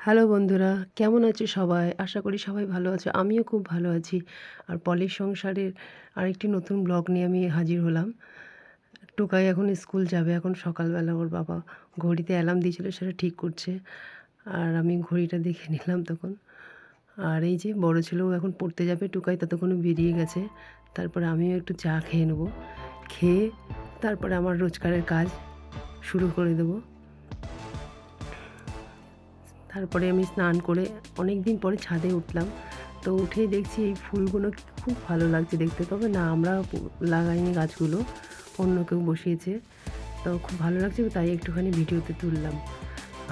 Hello বন্ধুরা, কেমন আছো সবাই? আশা করি সবাই ভালো আছো, আমিও খুব ভালো আছি। আর পলির সংসারের আরেকটি নতুন ব্লগ নিয়ে আমি হাজির হলাম। টোকাই এখন স্কুল যাবে, এখন সকালবেলা ওর বাবা ঘড়িতে অ্যালার্ম দিয়েছিল, সেটা ঠিক করছে। আর আমি ঘড়িটা দেখে নিলাম তখন। আর এই যে বড় ছেলেও এখন পড়তে যাবে, টুকাই ততক্ষণে বেরিয়ে গেছে। তারপরে আমিও একটু চা খেয়ে নেব। খেয়ে তারপরে আমার রোজগারের কাজ শুরু করে দেবো। তারপরে আমি স্নান করে অনেক দিন পরে ছাদে উঠলাম। তো উঠে দেখছি এই ফুলগুলো খুব ভালো লাগছে দেখতে। তবে না, আমরা লাগাইনি গাছগুলো, অন্য কেউ বসিয়েছে। তো খুব ভালো লাগছে, তাই একটুখানি ভিডিওতে তুললাম।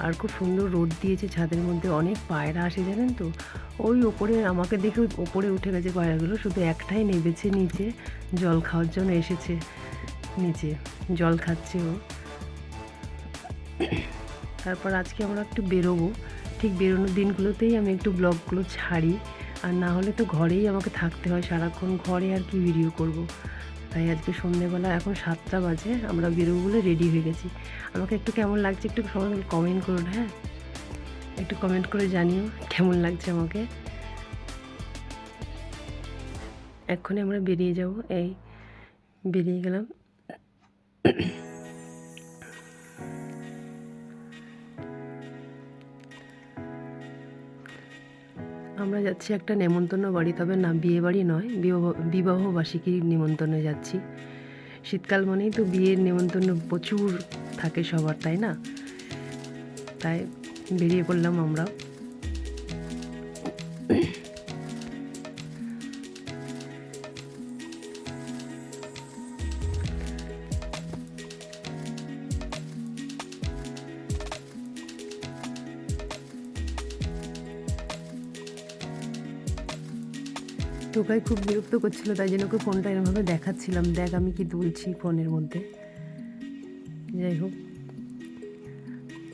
আর খুব সুন্দর রোদ দিয়েছে ছাদের মধ্যে, অনেক পায়রা আসে, জানেন তো? ওই ওপরে আমাকে দেখে ওপরে উঠে গেছে পায়রাগুলো, শুধু একটাই নেবেছে নিচে, জল খাওয়ার জন্য এসেছে নিচে, জল খাচ্ছে ও। তারপর আজকে আমরা একটু বেরোবো। ঠিক বেরোনোর দিনগুলোতেই আমি একটু ব্লগগুলো ছাড়ি। আর না হলে তো ঘরেই আমাকে থাকতে হয়, সারাক্ষণ ঘরে আর কি ভিডিও করব। তাই আজকে সন্ধেবেলা এখন সাতটা বাজে, আমরা বেরোবো বলে রেডি হয়ে গেছি। আমাকে একটু কেমন লাগছে একটু সবাই কমেন্ট করুন হ্যাঁ? একটু কমেন্ট করে জানিও কেমন লাগছে আমাকে। এক্ষুনি আমরা বেরিয়ে যাব। এই, বেরিয়ে গেলাম। আমরা যাচ্ছি একটা নেমন্তন্ন বাড়ি, তবে না, বিয়ে বাড়ি নয়, বিবাহ বিবাহবার্ষিকীর নিমন্ত্রণে যাচ্ছি। শীতকাল মানেই তো বিয়ের নেমন্তন্ন প্রচুর থাকে সবার, তাই না? তাই বেরিয়ে পড়লাম আমরা। টোকাই খুব বিরক্ত করছিল, তাই জন্য ওকে ফোনটা এরমভাবে দেখাচ্ছিলাম। দেখ, আমি কি তুলছি ফোনের মধ্যে। যাই হোক,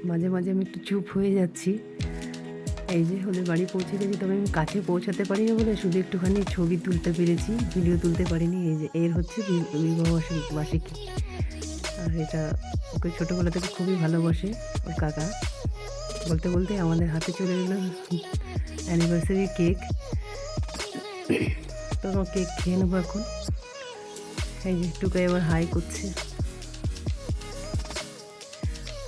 মাঝে মাঝে আমি একটু চুপ হয়ে যাচ্ছি। এই যে ওদের বাড়ি পৌঁছে গেছি, তবে আমি কাছে পৌঁছাতে পারি না বলে শুধু একটুখানি ছবি তুলতে পেরেছি, ভিডিও তুলতে পারিনি। এই যে এর হচ্ছে বিবাহ বার্ষিকী। আর এটা ওকে ছোটোবেলা থেকে খুবই ভালোবাসে ওর কাকা। বলতে বলতে আমাদের হাতে চলে গেল অ্যানিভার্সারি কেক। তো কেক খেয়ে নেব এখন। এই যে টুকাই আবার হাই করছে।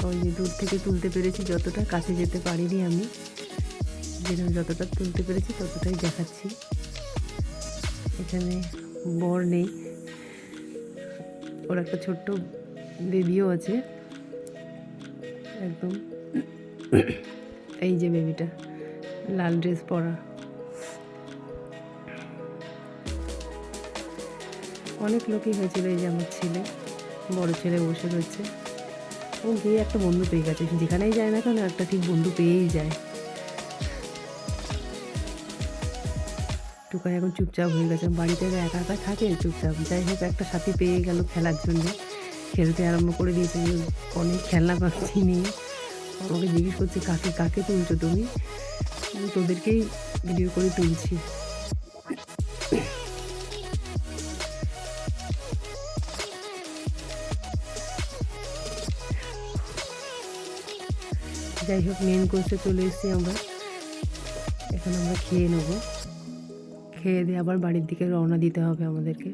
ওই যে দূর থেকে তুলতে পেরেছি যতটা, কাছে যেতে পারিনি আমি। যেরকম যতটা তুলতে পেরেছি ততটাই দেখাচ্ছি। এখানে বর নেই। ওর একটা ছোট্ট বেবিও আছে। একদম। এই যে বেবিটা লাল ড্রেস পরা। অনেক লোকই হয়েছিল এই যে আমার ছেলে, বড় ছেলে বসে রয়েছে। ও গিয়ে একটা বন্ধু পেয়ে গেছে, যেখানেই যায় না কেন একটা ঠিক বন্ধু পেয়েই যায়। টুকাই এখন চুপচাপ হয়ে গেছে, বাড়িতে একা একা থাকে, চুপচাপ। যাই হোক, একটা সাথী পেয়ে গেল খেলার জন্য। খেলতে আরম্ভ করে দিয়েছে অনেক খেলনা পাচ্ছি নিয়ে। আমাকে জিজ্ঞেস করছে, কাকে কাকে তুলছো তুমি? তোদেরকেই ভিডিও করে তুলছি। যাই হোক মেন কোর্সে চলে এসেছি আমরা। এখন আমরা খেয়ে নেব। খেয়ে দিয়ে আবার বাড়ির দিকে রওনা দিতে হবে আমাদেরকে।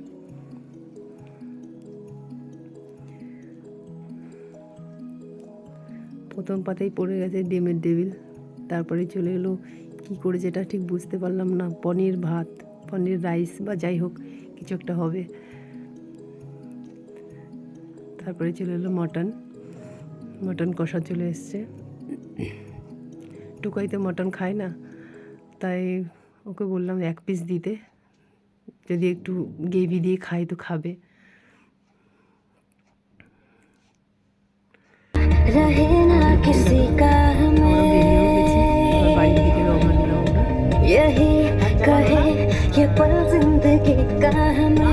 প্রথম পাতেই পড়ে গেছে ডিমের ডেবিল। তারপরে চলে এলো কী করে যেটা ঠিক বুঝতে পারলাম না, পনির ভাত, পনির রাইস বা যাই হোক, কিছু একটা হবে। তারপরে চলে এলো মটন। মটন কষা চলে এসছে। টুকাইতে মটন খায় না তাই ওকে বললাম এক পিস দিতে যদি একটু গ্রেভি দিয়ে খাই তো খাবে रहे ना किसी का हमें বাড়ির দিকে রওনা দিলাম আমরা यही कहे ये पल जिंदगी का हमें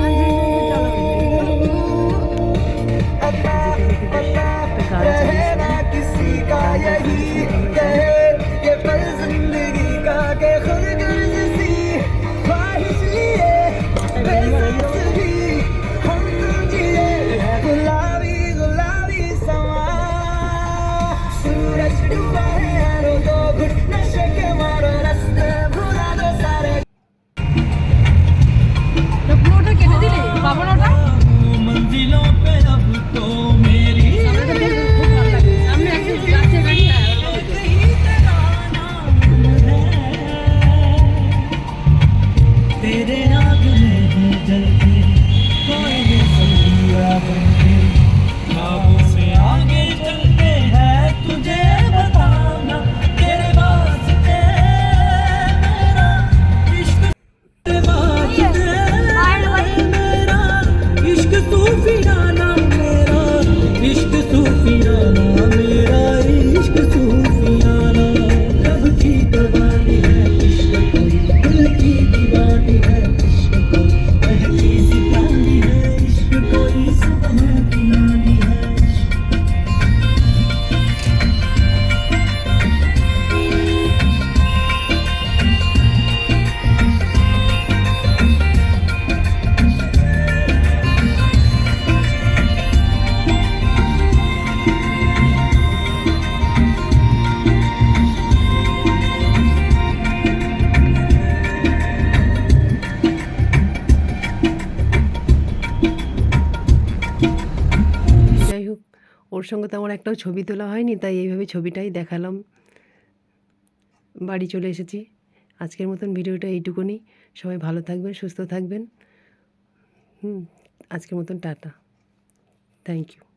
সঙ্গে তো আমার একটাও ছবি তোলা হয়নি, তাই এইভাবে ছবিটাই দেখালাম। বাড়ি চলে এসেছি। আজকের মতন ভিডিওটা এইটুকুনি। সবাই ভালো থাকবেন, সুস্থ থাকবেন। হুম, আজকের মতন টাটা। Thank you